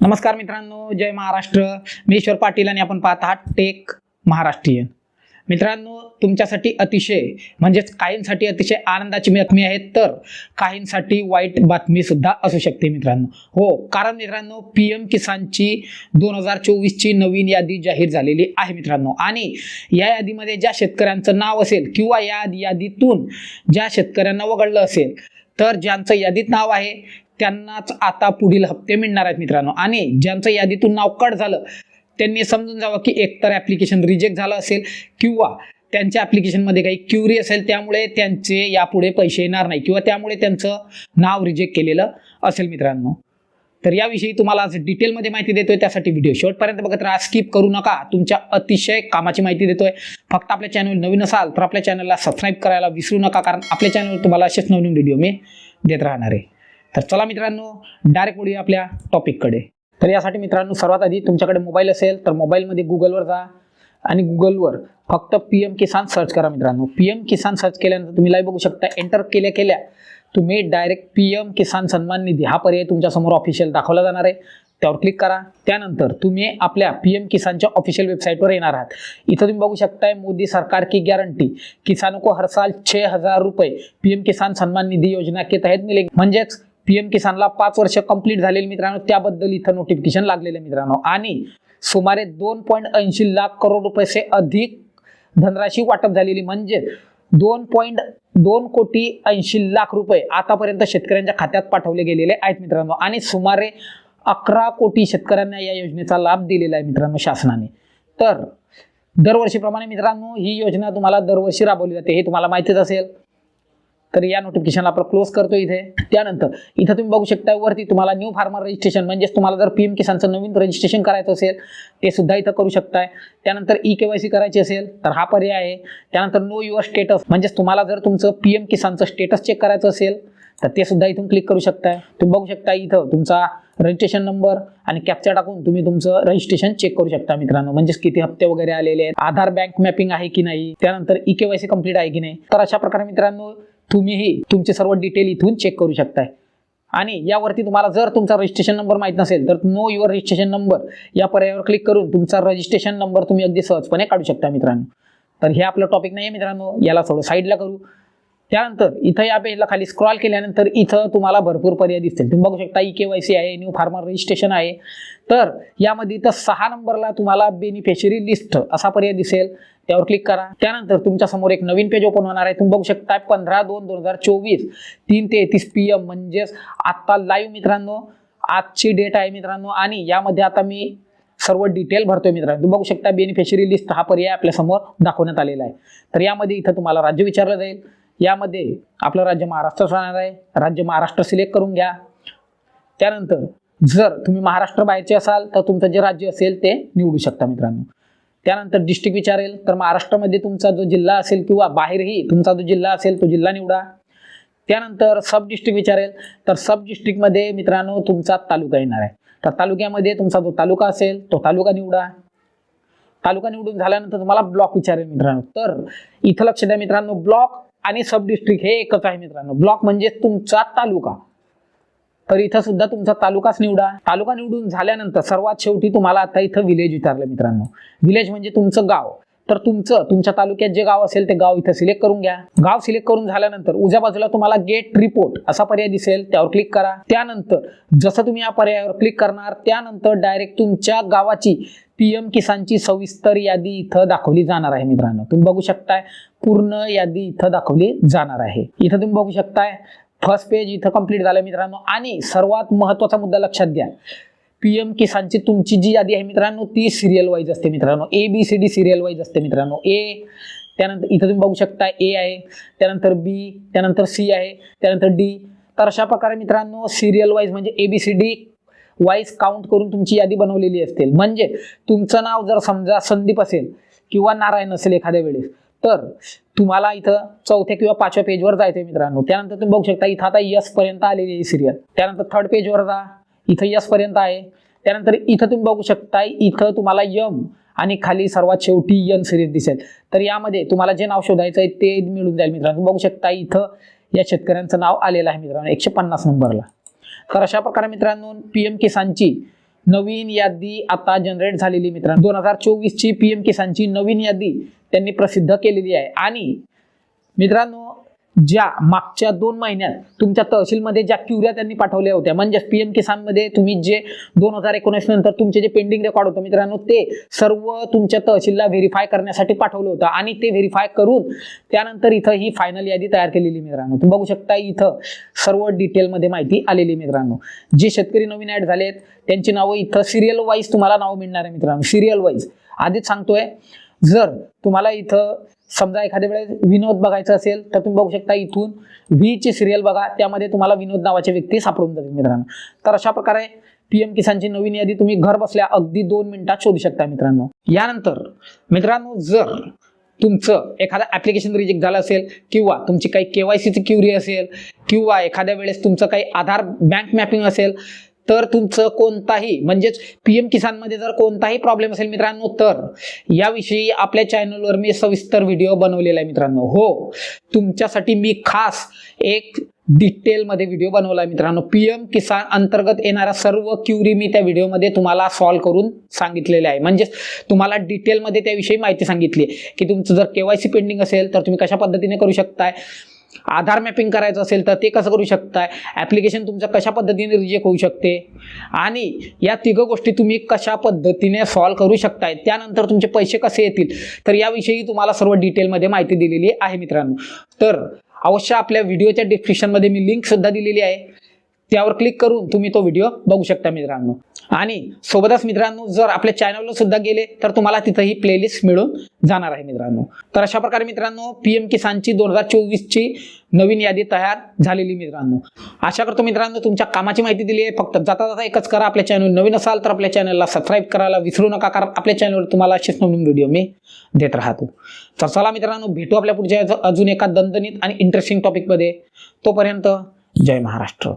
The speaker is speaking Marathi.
नमस्कार मित्रांनो जय महाराष्ट्र. मी ईश्वर पाटील आणि आपण पाहत आहात टेक महाराष्ट्रीयन मित्रांनो तुमच्यासाठी अतिशय म्हणजेच काहींसाठी अतिशय आनंदाची बातमी आहे तर काहींसाठी वाईट बातमी सुद्धा असू शकते मित्रांनो. हो कारण मित्रांनो पी एम किसानची दोन हजार चोवीसची नवीन यादी जाहीर झालेली आहे मित्रांनो. आणि या यादीमध्ये ज्या शेतकऱ्यांचं नाव असेल किंवा या यादीतून ज्या शेतकऱ्यांना वगळलं असेल तर ज्यांचं यादीत नाव आहे त्यांनाच आता पुढील हप्ते मिळणार आहेत मित्रांनो. आणि ज्यांचं यादीतून नाव कट झालं त्यांनी समजून जावं की एकतर ॲप्लिकेशन रिजेक्ट झालं असेल किंवा त्यांच्या ॲप्लिकेशनमध्ये काही क्युरी असेल त्यामुळे त्यांचे यापुढे पैसे येणार नाही किंवा त्यामुळे त्यांचं नाव रिजेक्ट केलेलं असेल मित्रांनो. तर याविषयी तुम्हाला आज डिटेलमध्ये माहिती देतोय त्यासाठी व्हिडिओ शेवटपर्यंत बघत राहा. स्किप करू नका. तुमच्या अतिशय कामाची माहिती देतोय. फक्त आपल्या चॅनल नवीन असाल तर आपल्या चॅनलला सबस्क्राईब करायला विसरू नका कारण आपल्या चॅनलवर तुम्हाला असेच नवीन व्हिडिओ मी देत राहणार आहे. तर चला मित्रांनो डायरेक्ट वळूया आपल्या टॉपिककडे तर यासाठी मित्रांनो सर्वात आधी तुमच्याकडे मोबाईल असेल तर मोबाईलमध्ये गुगलवर जा आणि गुगलवर फक्त पी एम किसान सर्च करा मित्रांनो. पी एम किसान सर्च केल्यानंतर तुम्ही लाईव्ह बघू शकता. एंटर केल्या केल्या तुम्ही डायरेक्ट पी एम किसान सन्मान निधी हा पर्याय तुमच्यासमोर ऑफिशियल दाखवला जाणार आहे. त्यावर क्लिक करा. त्यानंतर तुम्ही आपल्या पी एम किसानच्या ऑफिशियल वेबसाईटवर येणार आहात. इथं तुम्ही बघू शकताय मोदी सरकार की गॅरंटी किसान को हर साल छे हजार रुपये पी एम किसान सन्मान निधी योजना के तहत मिळेल म्हणजेच पी एम किसानला पाच वर्ष कंप्लीट झालेली मित्रांनो त्याबद्दल इथं नोटिफिकेशन लागलेलं आहे मित्रांनो. आणि सुमारे दोन पॉईंट ऐंशी लाख करोड रुपये अधिक धनराशी वाटप झालेली म्हणजे दोन पॉईंट दोन कोटी ऐंशी लाख रुपये आतापर्यंत शेतकऱ्यांच्या खात्यात पाठवले गेलेले आहेत मित्रांनो. आणि सुमारे अकरा कोटी शेतकऱ्यांना या योजनेचा लाभ दिलेला आहे मित्रांनो शासनाने. तर दरवर्षीप्रमाणे मित्रांनो ही योजना तुम्हाला दरवर्षी राबवली जाते हे तुम्हाला माहितीच असेल. तर या नोटिफिकेशनला आपण क्लोज करतो इथे. त्यानंतर इथं तुम्ही बघू शकता वरती तुम्हाला न्यू फार्मर रजिस्ट्रेशन म्हणजेच तुम्हाला जर पी एम किसानचं नवीन रजिस्ट्रेशन करायचं असेल ते सुद्धा इथं करू शकताय. त्यानंतर ई के वाय सी करायची असेल तर हा पर्याय आहे. त्यानंतर नो युअर स्टेटस म्हणजेच तुम्हाला जर तुमचं पी एम किसानचं स्टेटस चेक करायचं असेल तर ते सुद्धा इथून क्लिक करू शकताय. तुम्ही बघू शकता इथं तुमचा रजिस्ट्रेशन नंबर आणि कॅप्चा टाकून तुम्ही तुमचं रजिस्ट्रेशन चेक करू शकता मित्रांनो. म्हणजेच किती हप्ते वगैरे आलेले आहेत आधार बँक मॅपिंग आहे की नाही त्यानंतर E K Y C complete आहे की नाही. तर अशा प्रकारे मित्रांनो तुम्हीही तुमचे सर्व डिटेल इथून चेक करू शकताय. आणि यावरती तुम्हाला जर तुमचा रजिस्ट्रेशन नंबर माहीत नसेल तर नो युअर रजिस्ट्रेशन नंबर या पर्यायावर क्लिक करून तुमचा रजिस्ट्रेशन नंबर तुम्ही अगदी सहजपणे काढू शकता मित्रांनो. तर हे आपलं टॉपिक नाही आहे मित्रांनो याला थोडं साईडला करू. त्यानंतर इथं या पेजला खाली स्क्रॉल केल्यानंतर इथं तुम्हाला भरपूर पर्याय दिसतील. तुम्ही बघू शकता ई के वाय सी आहे न्यू फार्मर रजिस्ट्रेशन आहे. तर यामध्ये इथं सहा नंबरला तुम्हाला बेनिफिशरी लिस्ट असा पर्याय दिसेल. त्यावर क्लिक करा. त्यानंतर तुमच्यासमोर एक नवीन पेज ओपन होणार आहे. तुम्ही बघू शकता पंधरा दोन दोन हजार चोवीस तीन ते एकतीस पी एम म्हणजेच आत्ता लाईव्ह मित्रांनो आजची डेट आहे मित्रांनो. आणि यामध्ये आता मी सर्व डिटेल भरतोय मित्रांनो. तुम्ही बघू शकता बेनिफिशरी लिस्ट हा पर्याय आपल्यासमोर दाखवण्यात आलेला आहे. तर यामध्ये इथं तुम्हाला राज्य विचारलं जाईल. यामध्ये आपलं राज्य महाराष्ट्र राहणार आहे. राज्य महाराष्ट्र सिलेक्ट करून घ्या. त्यानंतर जर तुम्ही महाराष्ट्र बाहेरचे असाल तर तुमचं जे राज्य असेल ते निवडू शकता मित्रांनो. त्यानंतर डिस्ट्रिक्ट विचारेल तर महाराष्ट्रामध्ये तुमचा जो जिल्हा असेल किंवा बाहेरही तुमचा जो जिल्हा असेल तो जिल्हा निवडा. त्यानंतर सब डिस्ट्रिक्ट विचारेल तर सब डिस्ट्रिक्टमध्ये मित्रांनो तुमचा तालुका येणार आहे. तर तालुक्यामध्ये तुमचा जो तालुका असेल तो तालुका निवडा. तालुका निवडून झाल्यानंतर तुम्हाला ब्लॉक विचारेल मित्रांनो. तर इथं लक्ष द्या मित्रांनो ब्लॉक आणि सब डिस्ट्रिक्ट हे एकच आहे मित्रांनो. ब्लॉक म्हणजे तुमचा तालुका. तर इथं सुद्धा तुमचा तालुकाच निवडा. तालुका निवडून झाल्यानंतर सर्वात शेवटी तुम्हाला आता इथं विलेज विचारलं मित्रांनो. विलेज म्हणजे तुमचं गाव. तर तुमचं तुमच्या तालुक्यात जे गाव असेल ते गाव इथं सिलेक्ट करून घ्या. गाव सिलेक्ट करून झाल्यानंतर उजव्या बाजूला तुम्हाला गेट रिपोर्ट असा पर्याय दिसेल त्यावर क्लिक करा. त्यानंतर जसं तुम्ही या पर्यायावर क्लिक करणार त्यानंतर डायरेक्ट तुमच्या गावाची पीएम किसानची सविस्तर यादी इथं दाखवली जाणार आहे मित्रांनो. तुम्ही बघू शकताय पूर्ण यादी इथं दाखवली जाणार आहे. इथं तुम्ही बघू शकताय फर्स्ट पेज इथं कंप्लीट झालं मित्रांनो. आणि सर्वात महत्त्वाचा मुद्दा लक्षात घ्या. पीएम किसानची तुमची जी यादी आहे मित्रांनो ती सिरियल वाईज असते मित्रांनो. A B C D serial wise असते मित्रांनो. ए त्यानंतर इथं तुम्ही बघू शकता ए आहे त्यानंतर बी त्यानंतर सी आहे त्यानंतर डी तर अशा प्रकारे मित्रांनो सिरियल वाईज म्हणजे A B C D wise count करून तुमची यादी बनवलेली असतील. म्हणजे तुमचं नाव जर समजा संदीप असेल किंवा नारायण असेल एखाद्या वेळेस तर तुम्हाला इथं चौथ्या किंवा पाचव्या पेजवर जायचं मित्रांनो. त्यानंतर तुम्ही बघू शकता इथं आता यस पर्यंत आलेली आहे सिरियल त्यानंतर थर्ड पेजवर जा. इथं यस पर्यंत आहे. त्यानंतर इथं तुम्ही बघू शकता इथं तुम्हाला यम आणि खाली सर्वात शेवटी यन सिरीज दिसेल. तर यामध्ये तुम्हाला जे नाव शोधायचं आहे ते मिळून जाईल मित्रांनो. बघू शकता इथं या शेतकऱ्यांचं नाव आलेलं आहे मित्रांनो एकशे पन्नास नंबरला. तर अशा प्रकारे मित्रांनो पी एम किसानची नवीन यादी आता जनरेट झालेली मित्रांनो. दोन हजार चोवीसची पी एम किसानची नवीन यादी त्यांनी प्रसिद्ध केलेली आहे. आणि मित्रांनो ज्या मागच्या दोन महिन्यात तुमच्या तहसीलमध्ये ज्या क्युऱ्या त्यांनी पाठवल्या होत्या म्हणजेच पी एम किसानमध्ये तुम्ही जे दोन हजार एकोणीस नंतर तुमचे जे पेंडिंग रेकॉर्ड होतं मित्रांनो ते सर्व तुमच्या तहसीलला व्हेरीफाय करण्यासाठी पाठवलं होतं. आणि ते व्हेरीफाय करून त्यानंतर इथं ही फायनल यादी तयार केलेली मित्रांनो. तुम्ही बघू शकता इथं सर्व डिटेलमध्ये माहिती आलेली मित्रांनो. जे शेतकरी नवीन ॲड झालेत त्यांची नावं इथं सिरियल वाईज तुम्हाला नावं मिळणार आहे मित्रांनो. सिरियल वाईज आधीच सांगतोय जर तुम्हाला इथं समजा एखाद्या वेळेस विनोद बघायचा असेल तर तुम्ही बघू शकता इथून व्ही ची सिरियल बघा. त्यामध्ये तुम्हाला विनोद नावाचे व्यक्ती सापडून जातील मित्रांनो. तर अशा प्रकारे पीएम किसानची नवीन यादी तुम्ही घर बसल्या अगदी दोन मिनिटात शोधू शकता मित्रांनो. यानंतर मित्रांनो जर तुमचं एखादं ऍप्लिकेशन रिजेक्ट झालं असेल किंवा तुमची काही केवायसीची क्युरी असेल किंवा एखाद्या वेळेस तुमचं काही आधार बँक मॅपिंग असेल तर तुमचं कोणताही म्हणजेच पी एम किसानमध्ये जर कोणताही प्रॉब्लेम असेल मित्रांनो तर याविषयी आपल्या चॅनलवर मी सविस्तर व्हिडिओ बनवलेला आहे मित्रांनो. हो तुमच्यासाठी मी खास एक डिटेलमध्ये व्हिडिओ बनवला आहे मित्रांनो. पी एम किसान अंतर्गत येणाऱ्या सर्व क्युरी मी त्या व्हिडिओमध्ये तुम्हाला सॉल्व्ह करून सांगितलेले आहे. म्हणजेच तुम्हाला डिटेलमध्ये त्याविषयी माहिती सांगितली आहे की तुमचं जर केवायसी पेंडिंग असेल तर तुम्ही कशा पद्धतीने करू शकताय? आधार मॅपिंग करायचं असेल तर ते कसं करू शकताय? ॲप्लिकेशन तुमचं कशा पद्धतीने रिजेक्ट होऊ शकते? आणि या तिघं गोष्टी तुम्ही कशा पद्धतीने सॉल्व्ह करू शकताय? त्यानंतर तुमचे पैसे कसे येतील? तर याविषयी तुम्हाला सर्व डिटेलमध्ये माहिती दिलेली आहे मित्रांनो. तर अवश्य आपल्या व्हिडिओच्या डिस्क्रिप्शनमध्ये मी लिंकसुद्धा दिलेली आहे. त्यावर क्लिक करून तुम्ही तो व्हिडिओ बघू शकता मित्रांनो. आणि सोबतच मित्रांनो जर आपल्या चॅनलवर सुद्धा गेले तर तुम्हाला तिथंही प्लेलिस्ट मिळून जाणार आहे मित्रांनो. तर अशा प्रकारे मित्रांनो पी एम किसानची दोन हजार चोवीसची नवीन यादी तयार झालेली मित्रांनो. आशा करतो मित्रांनो तुमच्या कामाची माहिती दिली आहे. फक्त जाता जाता एकच करा आपल्या चॅनल नवीन असाल तर आपल्या चॅनलला सबस्क्राईब करायला विसरू नका कारण आपल्या चॅनलवर तुम्हाला असेच नवीन व्हिडिओ मी देत राहतो. तर चला मित्रांनो भेटू आपल्या पुढच्या अजून एका दणदणीत आणि इंटरेस्टिंग टॉपिकमध्ये तोपर्यंत जय महाराष्ट्र.